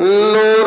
নূরে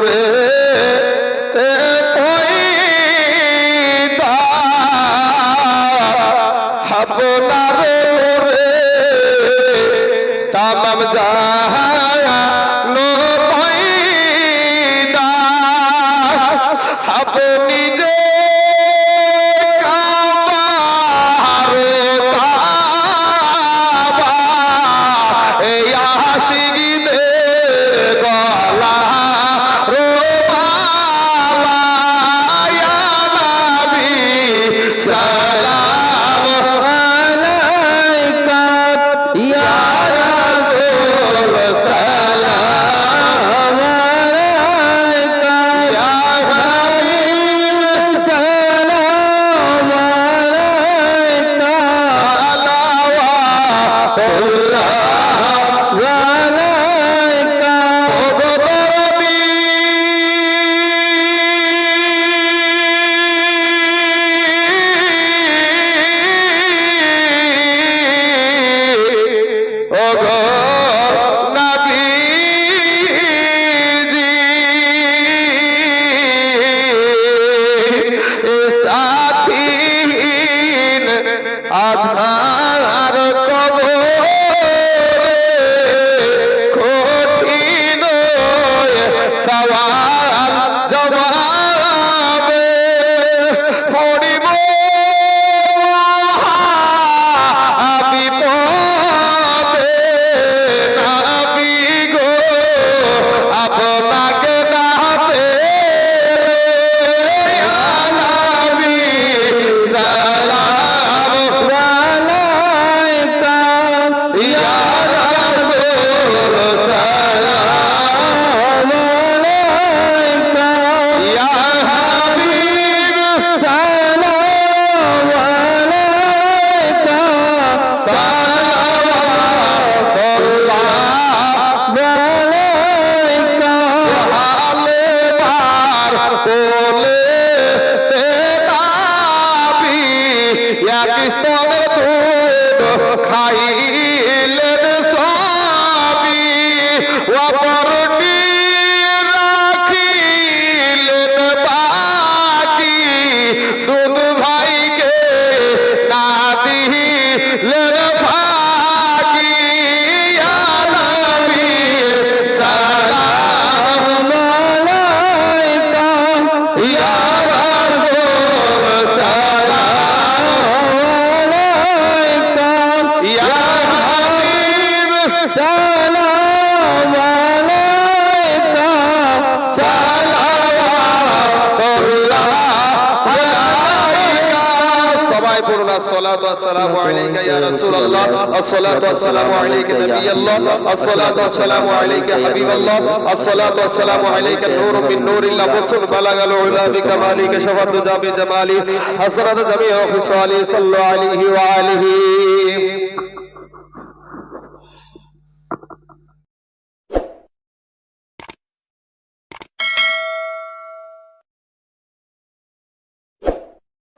আসসালাতু ওয়াসসালামু আলাইকা ইয়া রাসূলুল্লাহ আসসালাতু ওয়াসসালামু আলাইকা নবিয়াল্লাহ আসসালাতু ওয়াসসালামু আলাইকা হাবিবাল্লাহ আসসালাতু ওয়াসসালামু আলাইকা নূরুম মিন নূরিল্লাহ ওয়াসুল বালাগাল উলা বিকামালিকা শাফাতু জাবি জামালি হাসরাত জামিউ খিসালি সাল্লাল্লাহু আলাইহি ওয়া আলিহি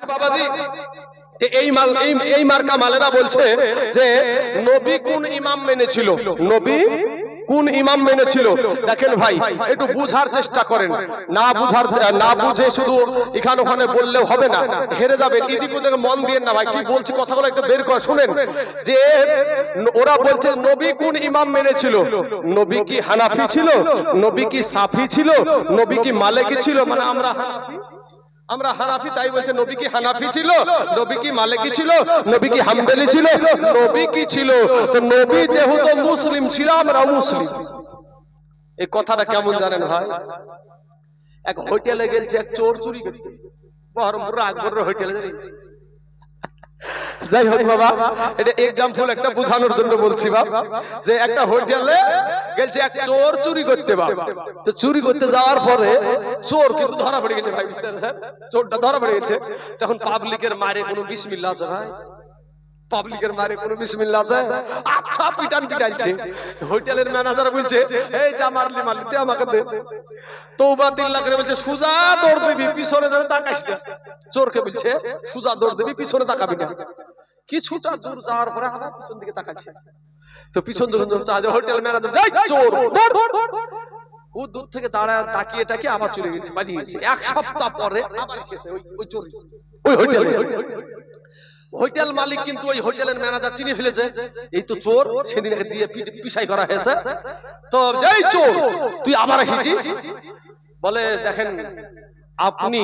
বাবাজি এ- এই মাল এই মার্কা মালেরা বলছে যে নবী কোন ইমাম মেনেছিল? নবী কোন ইমাম মেনেছিল? দেখেন ভাই, একটু বুঝার চেষ্টা করেন। না বুঝার না বুঝে শুধু এখানে ওখানে বললেও হবে না। হেরে যাবে মন দিয়ে না ভাই, কি বলছি কথাগুলো একটু বের করে, শুনেন। যে ওরা বলছে নবী কোন ইমাম মেনেছিল? নবী কি হানাফি ছিল? নবী কি সাফি ছিল? নবী কি মালেকি ছিল? মানে আমরা হানাফি। আমরা হানাফি তাই বলছে নবী কি হানাফি ছিল? নবী কি মালিকি ছিল? নবী কি হামবেলি ছিল? নবী কি ছিল? তো নবী যেহেতু মুসলিম ছিল আমরা মুসলিম। এই কথাটা কেমন জানেন ভাই? এক হোটেলে গেলছে এক চোর চুরি করতে। বহরমপুর আকবরের হোটেলে গেছে। যাই হোক বাবা, এটা এক্সাম্পল একটা বোঝানোর জন্য বলছি বাপ, যে একটা হোটেলে গেছে এক চোর চুরি করতে বাপ। তো চুরি করতে যাওয়ার পরে চোর কিন্তু ধরা পড়ে গেছে ভাই, বুঝতে পারছেন? চোরটা ধরা পড়ে গেছে। তখন পাবলিকের মারে কোনো বিসমিল্লা আছে ভাই? পাবলিকের মারে কোনো বিসমিল্লা আছে? আচ্ছা পিটান পিটাইছে। হোটেলের ম্যানেজার বলছে, এই যা মারলি মারলি দে আমাকে দে। তৌবা তিন লাখ করে বলছে, সুজা দৌড় দিবি, পিছনে ধরে তাকাইস না। চোরকে বলছে, সুজা দৌড় দিবি, পিছনে তাকাবি না। কিছুটা দূর যাওয়ার পরে আবার পিছন দিকে তাকাচ্ছে তো পিছন যখন চা, হোটেল ম্যানেজার, যাই, চোর ও দূর থেকে দাঁড়ায়, তাকিয়ে টাকিয়ে আবার চলে গেছে, পালিয়ে এক সপ্তাহ পরে আবার এসেছে ওই ওই চোর ওই হোটেলে। হোটেল মালিক কিন্তু ওই হোটেলের ম্যানেজার চিনে ফেলেছে। এই তো চোর সেদিন দিয়ে পিসাই করা হয়েছে। তো যেই চোর, তুই আবার এসেছিস? বলে, দেখেন, আপনি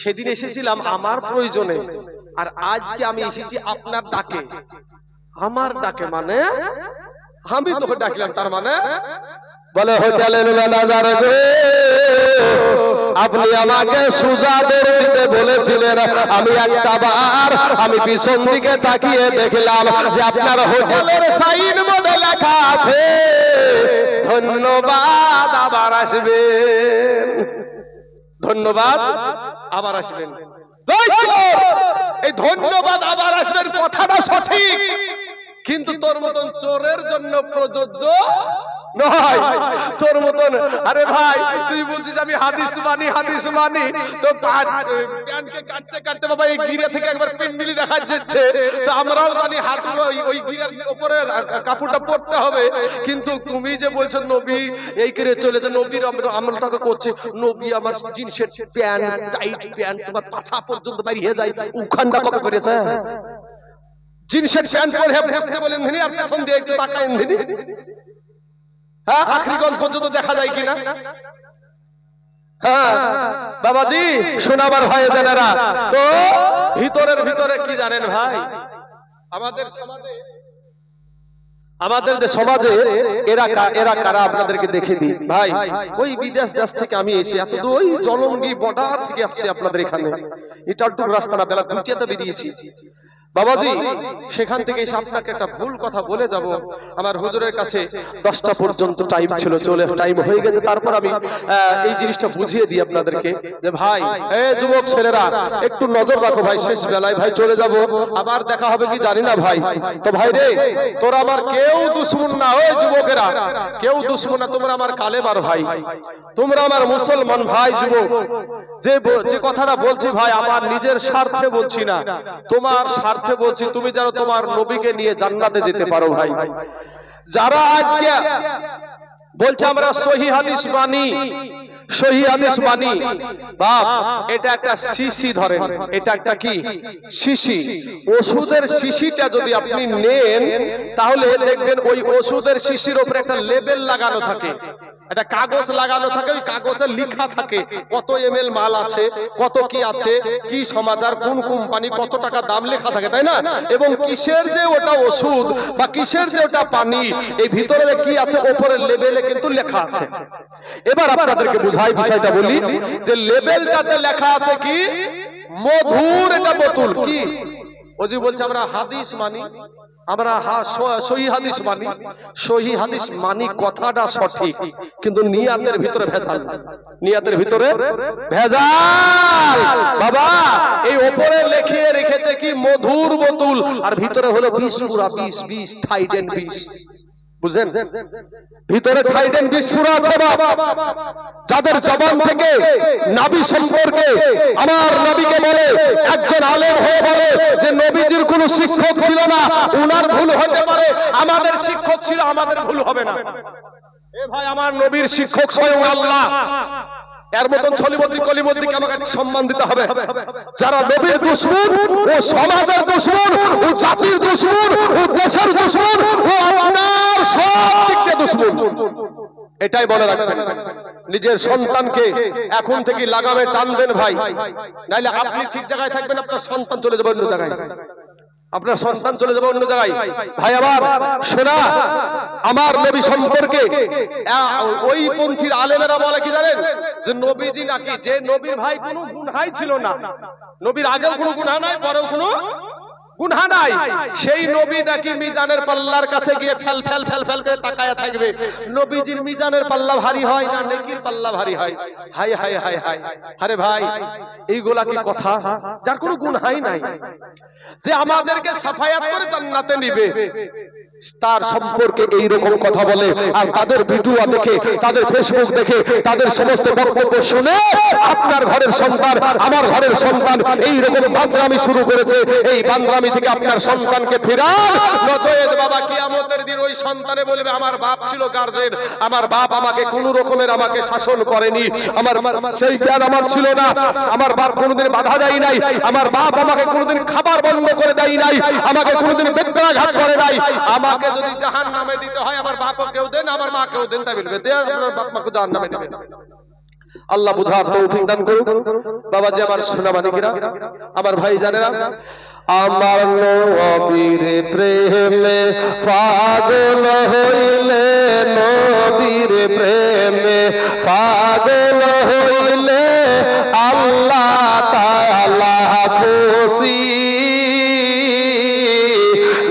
সেদিন এসেছিলাম আমার প্রয়োজনে, আর আজকে আমি এসেছি আপনার ডাকে। আমার ডাকে মানে? আমি তোকে ডাকলাম, তার মানে? বলে, হোটেলের ম্যানেজার আপনি আমাকে সুজা দৌড় বলেছিলেন। আমি একটা বার আমি পিছন দিকে তাকিয়ে দেখলাম যে আপনার হোটেলের সাইন বোর্ডে লেখা আছে, ধন্যবাদ, আবার আসবেন। ধন্যবাদ, আবার আসবেন। এই ধন্যবাদ, আবার আসবেন কথাটা সঠিক। কিন্তু তোর মতন চোরের জন্য প্রযোজ্য নয়। তোর মতন আরে ভাই তুই বলছিস আমি হাদিস মানি হাদিস মানি। তো প্যান্টকে কাটতে কাটতে বাবা এই গিরে থেকে একবার পিন্ডিলি দেখা যাচ্ছে। তো আমরাও জানি হাঁটুর ওই ওই উপরে কাপড়টা পরতে হবে। কিন্তু তুমি যে বলছো নবী এই করে চলেছে নবীর আমরা- আমলটাকে করছে। নবী আমার জিন্সের প্যান্ট টাইট প্যান্ট তোমার পাছা পর্যন্ত বেরিয়ে যায়। উখানটা কবে করেছে জিন্সের প্যান্ট পরে বসতে বলেন আর পেছন দিয়ে একটু তাকায় হ্যাঁ আখরিগঞ্জ পর্যন্ত দেখা যায় কিনা? হ্যাঁ বাবাজি শোনাবার জানেরা। তো ভিতরের ভিতরে কি জানেন ভাই? আমাদের সমাজে আমাদের সমাজে এরা এরা কারা আপনাদেরকে দেখে দিই। ভাই ওই বিদেশ দেশ থেকে আমি এসে এত ওই জলঙ্গি বর্ডার থেকে আসছি আপনাদের এখানে। এটার রাস্তা না বেলা দুইটাতে বেরিয়েছি। বাবাজি সেখান থেকে এসে আপনাকে একটা ভুল কথা বলে যাব। আমার হুজুরের কাছে দশটা পর্যন্ত টাইম ছিল চলে টাইম হয়ে গেছে। তারপর আমি এই জিনিসটা বুঝিয়ে দিই আপনাদেরকে যে ভাই এ যুবক ছেলেরা একটু নজর রাখো ভাই শেষ বেলায় ভাই চলে যাব। আবার দেখা হবে কি জানি না ভাই। তো ভাই রে তোরা আমার কেউ দুশ্মন না ওই যুবকেরা। কেউ দুশ্মন না তোমরা আমার কালেমার ভাই। তোমরা আমার মুসলমান ভাই যুবক। যে যে কথাটা বলছি ভাই আমার নিজের স্বার্থে বলছি না। তোমার স্বার্থে বলছি, তুমি যেন তোমার নবীকে নিয়ে জান্নাতে যেতে পারো ভাই। যারা আজকে বলছে আমরা সহি হাদিস মানি তাহলে দেখবেন ওই ওষুধের শিশির উপরে একটা লেবেল লাগানো থাকে। একটা কাগজ লাগানো থাকে, ওই কাগজে লেখা থাকে কত এম মাল আছে, কত কি আছে, কি সমাচার, কোন কোম্পানি, কত টাকা দাম লেখা থাকে, তাই না? এবং কিসের যে ওটা ওষুধ বা কিসের যে ওটা পানি, এই ভিতরে কি আছে, ওপরের লেবেলে কিন্তু লেখা আছে। এবার আপনাদেরকে বুঝাই বিষয়টা বলি, যে লেবেলটাতে লেখা আছে কি? মধুর এটা বোতল, কি? ও যে বলছে আমরা হাদিস মানি। আমরা হা- সহি হাদিস মানি। সহি হাদিস মানি কথাটা সঠিক, কিন্তু নিয়াতের ভিতরে ভেজাল। নিয়াতের ভিতরে ভেজাল। বাবা, এই ওপরে লেখিয়ে রেখেছে কি মধুর বোতল, আর ভিতরে হলো বিষ পুরা বিষ বিষ থাইডেন বিষ বুঝলেন ভিতরে থাইডেন বিস্ফোর আছে যাদের জবান থেকে নাবি সম্পর্কে আমার নবীকে বলে, একজন আলেম হয়ে বলে যে নবীজির কোন শিক্ষক ছিল না, উনার ভুল হতে পারে, আমাদের শিক্ষক ছিল, আমাদের ভুল হবে না। এ ভাই, আমার নবীর শিক্ষক স্বয়ং আল্লাহ। এর মতন ছলিমদ্দি কলিমদ্দিকে আমাকে সম্মান দিতে হবে। যারা নবীর দুশ্মন ও সমাজের দুশ্মন ও জাতির দুশ্মন ও দেশের দুশ্মন ও আপনার সব দিক দিয়ে দুশ্মন। এটাই বলে রাখবেন। নিজের সন্তানকে এখন থেকে লাগামে টানবেন ভাই। নাইলে আপনি ঠিক জায়গায় থাকবেন আপনার সন্তান চলে যাবে অন্য জায়গায়। আপনার সন্তান চলে যাবে অন্য জায়গায়। ভাই আবার শোনা আমার নবী সম্পর্কে ওই পন্থীর আলেমেরা বলে কি জানেন? যে নবীজি নাকি? যে নবীর ভাই কোনো গুনহাই ছিল না। নবীর আগেও কোনো গুনহা নাই, পরেও কোনো গুনহা নাই। সেই নবী নাকি মিজানের পাল্লার কাছে গিয়ে ফেল ফেল ফেল ফেল করে তাকায়া থাকবে। নবীজির মিজানের পাল্লা ভারী হয় না নেকির পাল্লা ভারী হয়? Hi hi hi hi. আরে ভাই এইগুলা কি কথা? যার কোনো গুনহাই নাই। যে আমাদেরকে সাফায়াত করে জান্নাতে নিবে। তার সম্পর্কে এই রকম কথা বলে আর তাদের ভিডিও দেখে তাদের ফেসবুক দেখে তাদের সমস্ত বক্তব্য শুনে আপনার ঘরের সন্তান আমার ঘরের সন্তান এই রকম বান্দরামি শুরু করেছে এই বান্দরামি থেকে আপনার সন্তানকে বাবা কিয়ামতের দিন ওই সন্তানে বলবে, আমার বাপ ছিল গার্জেন, আমার বাপ আমাকে রকমের আমাকে শাসন করেনি। আমার সেই জ্ঞান আমার ছিল না। আমার বাপ কোনোদিন বাধা দেয় নাই। আমার বাপ আমাকে কোনোদিন খাবার বন্ধ করে দেয় নাই। আমাকে কোনোদিন বেত্রাঘাত করে নাই। আমাকে যদি জাহান নামে দিতে হয়, আমার বাপও কেউ দেন, আমার মা কেউ দেন, তাই বলবে, দে, আপনার বাপ মাকে জাহান নামে দেবেন আল্লাহ বুঝার তৌফিক দান করুক। বাবাজি আমার সোনা মানিকেরা আমার ভাই জানেরা আমার নবীর প্রেমে পাগল হইলে নবীর প্রেমে পাগল হইলে আল্লাহ তাআলা খুশি।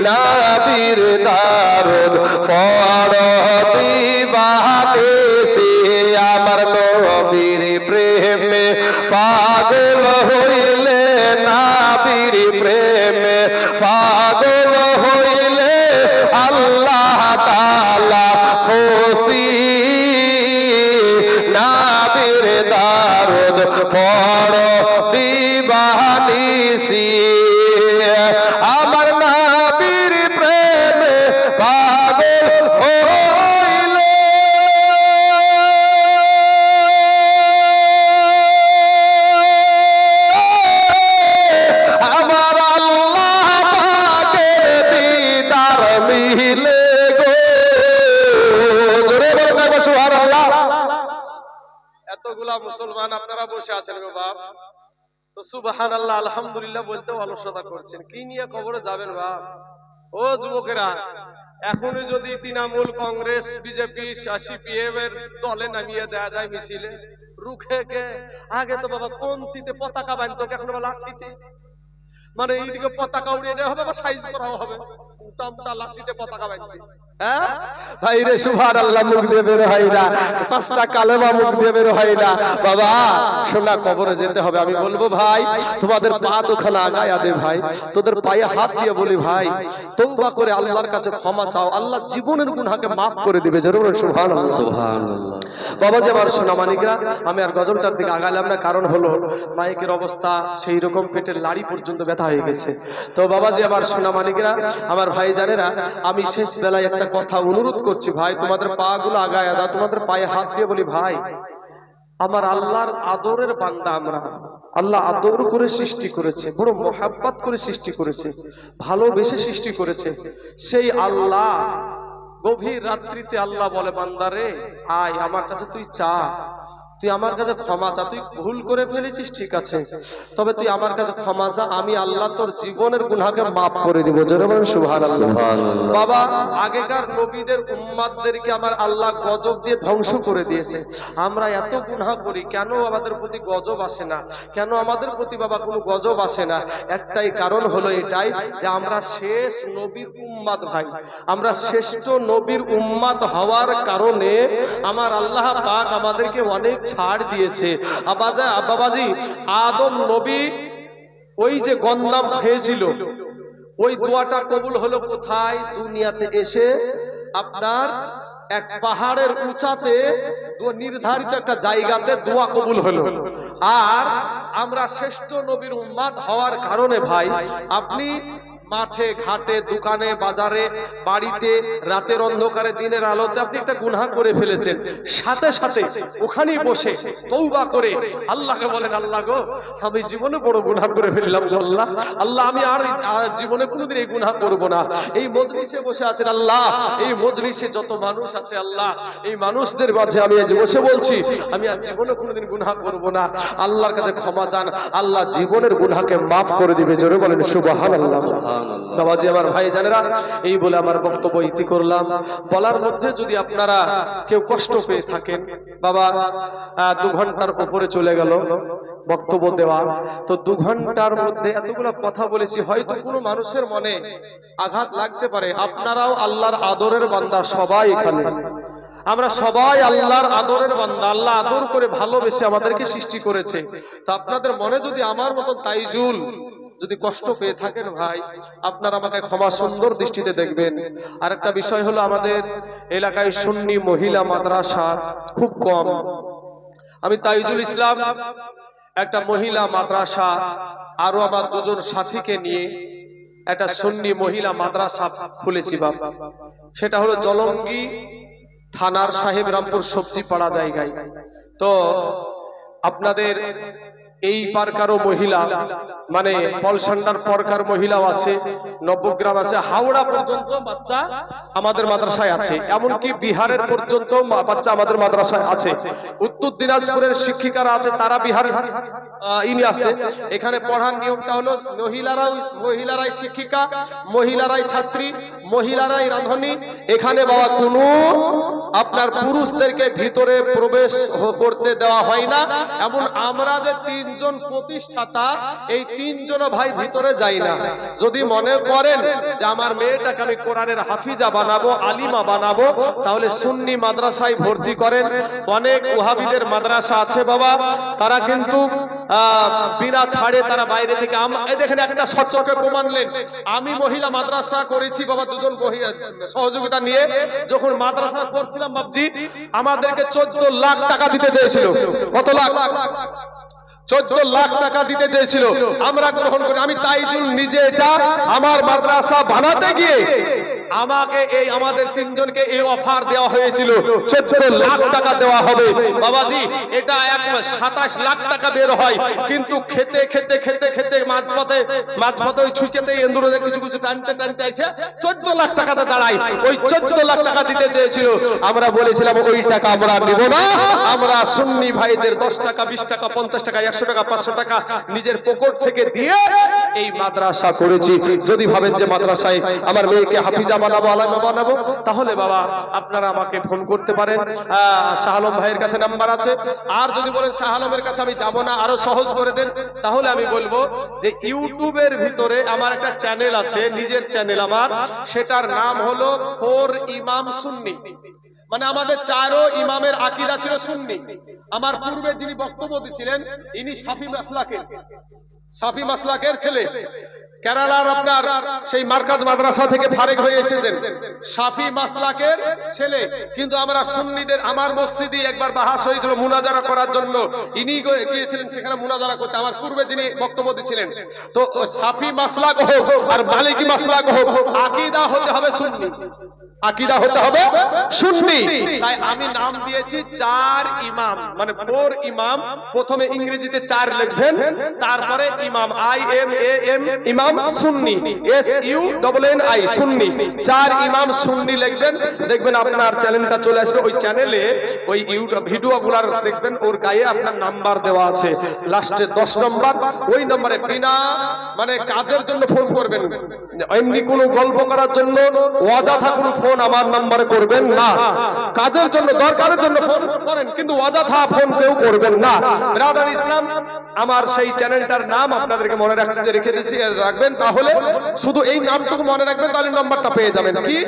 নাবির দারুণ পড় দিবাদেশে পাগল মুসলমান, আপনারা বসে আছেন গো বাপ। তো সুবহান আল্লাহ আলহামদুলিল্লাহ বলতে অলসতা করছেন। কি নিয়ে কবরে যাবেন বাপ? ও যুবকেরা, এখনই যদি তৃণমূল কংগ্রেস, বিজেপি সিপিএম এর দলে নামিয়ে দেয়া যায় মিছিলে, রুখে কে? আগে তো বাবা কোন চিতে পতাকা বানতো এখন আবার লাঠিতে। মানে এইদিকে পতাকা উড়িয়ে নেওয়া হবে বা সাইজ করা হবে। উল্টা উল্টা লাঠিতে পতাকা বানছে হ্যাঁ ভাই রে সুভার আল্লাহ মুখ দিয়ে বের হয় না। পাঁচটা কালেমা মুখ দিয়ে বের হয় না। বাবা সোনা কবরে যেতে হবে। আমি বলব ভাই তোমাদের পা দুখানা আগায়া দে ভাই। তোদের পায়ে হাত দিয়ে বলি ভাই তৌবা করে আল্লাহর কাছে ক্ষমা চাও। আল্লাহ জীবনের গুনাহকে মাফ করে দিবে জরুর সুবহানাল্লাহ। সুবহানাল্লাহ। বাবাজি আমার সোনা মানিকরা আমি আর গজলটার দিকে আগালাম না কারণ হলো মাইকের অবস্থা সেই রকম পেটের লাড়ি পর্যন্ত ব্যথা হয়ে গেছে। তো বাবাজি আমার সোনা মানিকরা আমার ভাই জানেরা আমি শেষ বেলায় একটা কথা অনুরোধ করছি, ভাই, তোমাদের পা গুলো আগায় দাও, তোমাদের পায়ে হাত দিয়ে বলি, ভাই, আমার আল্লাহর আদরের বান্দা আমরা। আল্লাহ আদর করে সৃষ্টি করেছে, বড় মোহাব্বত করে সৃষ্টি করেছে, ভালোবেসে সৃষ্টি করেছে। সেই আল্লাহ গভীর রাত্রিতে আল্লাহ বলে বান্দারে আয়, আমার কাছে তুই চা। তুই আমার কাছে ক্ষমা চা তুই ভুল করে ফেলেছিস ঠিক আছে। তবে তুই আমার কাছে ক্ষমা চা আমি আল্লাহ তোর জীবনের গুনাহকে মাফ করে দিব। জোরে বলেন সুবহানাল্লাহ। সুবহানাল্লাহ। বাবা আগেকার নবীদের উম্মাদদেরকে আমার আল্লাহ গজব দিয়ে ধ্বংস করে দিয়েছে। আমরা এত গুনাহ করি কেন আমাদের প্রতি গজব আসে না? কেন আমাদের প্রতি বাবা কোনো গজব আসে না? একটাই কারণ হলো এটাই যে আমরা শেষ নবীর উম্মাদ ভাই। আমরা শ্রেষ্ঠ নবীর উম্মাদ হওয়ার কারণে আমার আল্লাহ পাক আমাদেরকে অনেক ছাড় দিয়েছে। আবাজা বাবাজি আদম নবী ওই যে গন্দাম খেয়েছিল। ওই দোয়াটা কবুল হলো কোথায়? দুনিয়াতে এসে আপনার এক পাহাড়ের উঁচাতে নির্ধারিত একটা জায়গাতে দোয়া কবুল হলো। আর আমরা শ্রেষ্ঠ নবীর উম্মাদ হওয়ার কারণে ভাই, আপনি মাঠে, ঘাটে, দোকানে, বাজারে, বাড়িতে, রাতের অন্ধকারে, দিনের আলোতে আপনি একটা গুনাহ করে ফেলেছেন। সাথে সাথে ওখানেই বসে তৌবা করে আল্লাহকে বলেন, আল্লাহ গো, আমি জীবনে বড় গুনাহ করে ফেললাম গো আল্লাহ। আল্লাহ, আমি আর জীবনে কোনোদিন এই গুনাহ করব না। এই মজলিসে বসে আছেন আল্লাহ। এই মজলিসে যত মানুষ আছে আল্লাহ, এই মানুষদের মাঝে আমি আজ বসে বলছি, আমি আর জীবনে কোনোদিন গুনাহ করব না। আল্লাহর কাছে ক্ষমা চান। আল্লাহ জীবনের গুনাহকে মাফ করে দিবে। জোরে বলেন সুবহানাল্লাহ সুবহানাল্লাহ। বাবাজি আমার ভাই জানেরা, এই বলে আমার বক্তব্য ইতি করলাম। বলার মধ্যে যদি আপনারা কেউ কষ্ট পেয়ে থাকেন, বাবা দু ঘণ্টার উপরে চলে গেল বক্তব্য দেওয়া। তো দু ঘণ্টার মধ্যে এতগুলো কথা বলেছি, হয়তো কোনো মানুষের মনে আঘাত লাগতে পারে। আপনারাও আল্লাহর আদরের বান্দা, সবাই এখানে। আমরা সবাই আল্লাহর আদরের বান্দা, আল্লাহ আদর করে ভালোবেসে আমাদেরকে সৃষ্টি করেছে। তো আপনাদের মনে যদি আমার মতন তাইজুল যদি কষ্ট পেয়ে থাকেন ভাই, আপনারা আমাকে ক্ষমা সুন্দর দৃষ্টিতে দেখবেন। আর একটা বিষয় হলো আমাদের এলাকায় সুন্নি মহিলা মাদ্রাসা খুব কম। আমি তাইজুল ইসলাম একটা মহিলা মাদ্রাসা, আরও আমার দুজন সাথীকে নিয়ে একটা সুন্নি মহিলা মাদ্রাসা খুলেছি বাপ। সেটা হলো জলঙ্গি থানার সাহেব রামপুর সবজি পাড়া জায়গায়। তো আপনাদের এই পারকারও মহিলা মানে পলসান্ডার পরকার মহিলাও আছে নবগ্রাম আছে, হাওড়া পর্যন্ত বাচ্চা আমাদের মাদ্রাসায় আছে, এমনকি বিহারের পর্যন্ত বাচ্চা আমাদের মাদ্রাসায় আছে। উত্তর দিনাজপুরের শিক্ষিকারা আছে, তারা বিহার ইনি আছে। এখানে পড়ার নিয়মটা হলো মহিলারাই মহিলারাই শিক্ষিকা, মহিলারাই ছাত্রী, মহিলারাই রাঁধুনি। এখানে বাবা, কোনো আপনার পুরুষদেরকে ভিতরে প্রবেশ করতে দেওয়া হয় না। এমন আমরা যে তিনজন প্রতিষ্ঠাতা, এই তিনজনও ভাই ভিতরে যাই না। যদি মনে করেন যে আমার মেয়েটাকে আমি কোরআনের হাফিজা বানাবো, আলিমা বানাবো, তাহলে সুন্নি মাদ্রাসায় ভর্তি করেন। অনেক ওহাবিদের মাদ্রাসা আছে বাবা, তারা কিন্তু বিনা ছাড়ে তারা বাইরে থেকে দেখেন একটা সচকে প্রমাণলেন আমি মহিলা মাদ্রাসা করেছি বাবা, দুজন সহযোগিতা নিয়ে। যখন মাদ্রাসা করছিলাম বাবজি আমাদেরকে চোদ্দ লাখ টাকা দিতে চেয়েছিল। কত লাখ? চোদ্দ লাখ টাকা দিতে চেয়েছিল। আমরা গ্রহণ করি। আমি তাইজুল নিজে এটা আমার মাদ্রাসা বানাতে গিয়ে আমাকে এই আমাদের তিনজনকে এই অফার দেওয়া হয়েছিল। চোদ্দ লাখ টাকা দেওয়া হবে। বাবাজি, এটা এক সাতাশ লাখ টাকা বের হয়। কিন্তু খেতে খেতে খেতে খেতে মাঝপথে মাঝপথে ওই ছুঁচেতে এন্দুরে কিছু কিছু টানতে টানতে এসে চোদ্দ লাখ টাকাতে দাঁড়ায়। ওই চোদ্দ লাখ টাকা দিতে চেয়েছিল। আমরা বলেছিলাম, ওই টাকা আমরা নিব না। আমরা সুন্নি ভাইদের দশ টাকা, বিশ টাকা, পঞ্চাশ টাকা, একশো টাকা, পাঁচশো টাকা নিজের পকেট থেকে দিয়ে এই মাদ্রাসা করেছি। যদি ভাবেন যে মাদ্রাসায় আমার মেয়েকে হাফিজা বানাবো আলামা বানাবো। তাহলে বাবা আপনারা আমাকে ফোন করতে পারেন। আহ, শাহ আলম ভাইয়ের কাছে নাম্বার আছে। আর যদি বলেন শাহ আলমের কাছে আমি যাব না আরও সহজ করে দেন তাহলে আমি বলব যে ইউটিউবের ভিতরে আমার একটা চ্যানেল আছে নিজের চ্যানেল আমার। সেটার নাম হলো ফোর ইমাম সুন্নি। মানে আমাদের চারও ইমামের আকিদা ছিল সুন্নি। আমার পূর্বে যিনি বক্তব্য দিছিলেন ইনি সাফি মাসলাকের। সাফি মাসলাকের ছেলে। কেরালার আপনার সেই মার্কাজ মাদ্রাসা থেকে ফারেক হয়ে এসেছেন। সাফি মাসলাকের ছেলে। কিন্তু আমরা সুন্নিদের আমার মসজিদে একবার বাহাস হয়েছিল মুনাজারা করার জন্য। ইনি গিয়েছিলেন সেখানে মুনাজারা করতে। আমার পূর্বে যিনি বক্তব্য দিছিলেন তো সাফি মাসলাক হোক আর মালিকি মাসলাক হোক, আকিদা হতে হবে সুন্নি। আকিদা হতে হবে সুন্নি। তাই আমি নাম দিয়েছি চার ইমাম। মানে ফোর ইমাম। প্রথমে ইংরেজিতে চার লিখবেন। তারপরে ইমাম। আই এম এ এম ইমাম। মানে কাজের জন্য এমনি কোনো গল্প করার জন্য ফোন আমার নম্বরে করবেন না। কাজের জন্য, দরকারের জন্য ফোন করেন, কিন্তু অযথা ফোন কেউ করবেন না। আমার সেই চ্যানেলটার নাম আপনাদেরকে মনে রাখতে রেখে দিচ্ছি রাখবেন। তাহলে শুধু এই নামটুকু মনে রাখবেন, তাহলে নাম্বারটা পেয়ে যাবেন। কি?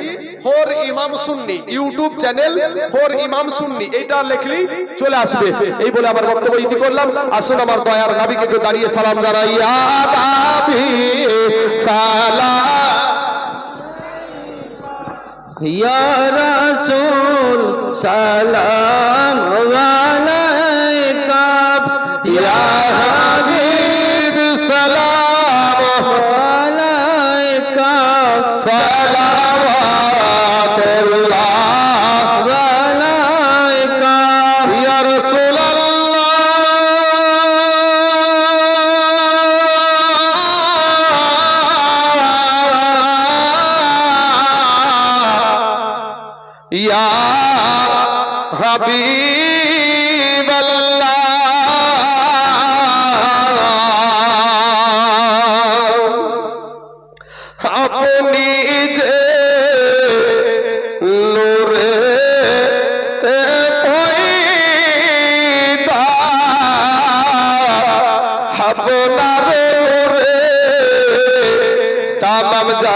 ফোর ইমাম সুন্নি, ইউটিউব চ্যানেল ফোর ইমাম সুন্নি, এইটা লিখলেই চলে আসবে। এই বলে আমার বক্তব্য ইতি করলাম। আসুন আমার দয়ার নাবিকে একটু দাঁড়িয়ে সালাম জানাই। ইয়া নাবি সালাম। या আপনি যে নূরে পয়দা আপনার নূরে তামাম জাহান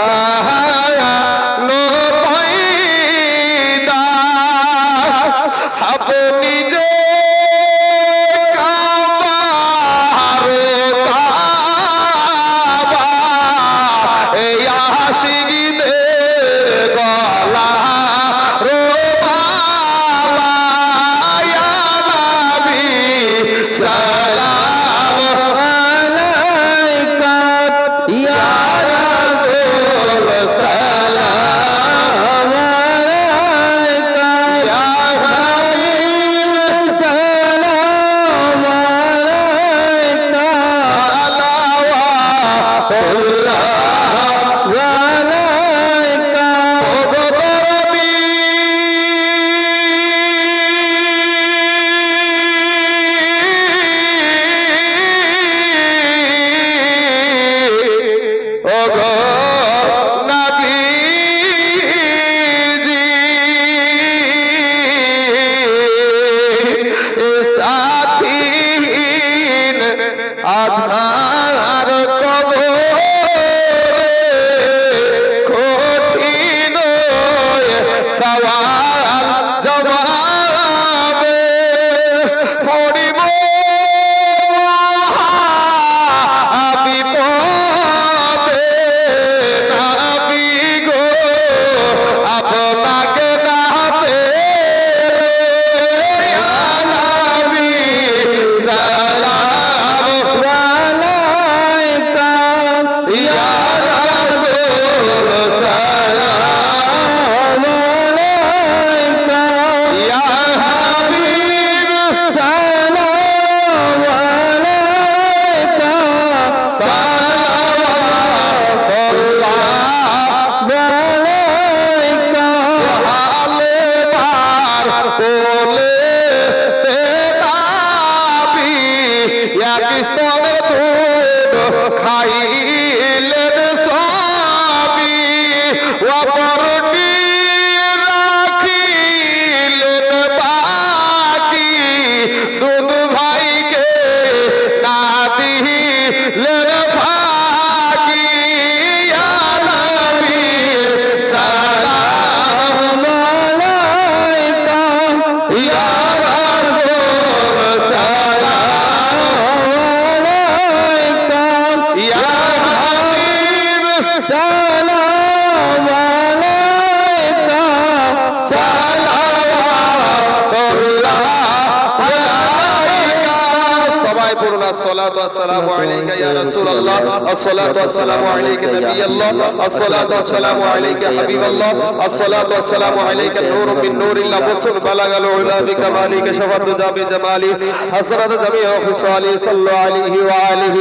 আদনা الله. الصلاة والسلام عليك نبي الله. الصلاة والسلام عليك حبيب الله. الصلاة والسلام عليك نور من نور الله. بصر بلغ العلا بكمالك. شفت جامع جمالي حسرت جميع خصالي صلى الله عليه وآله.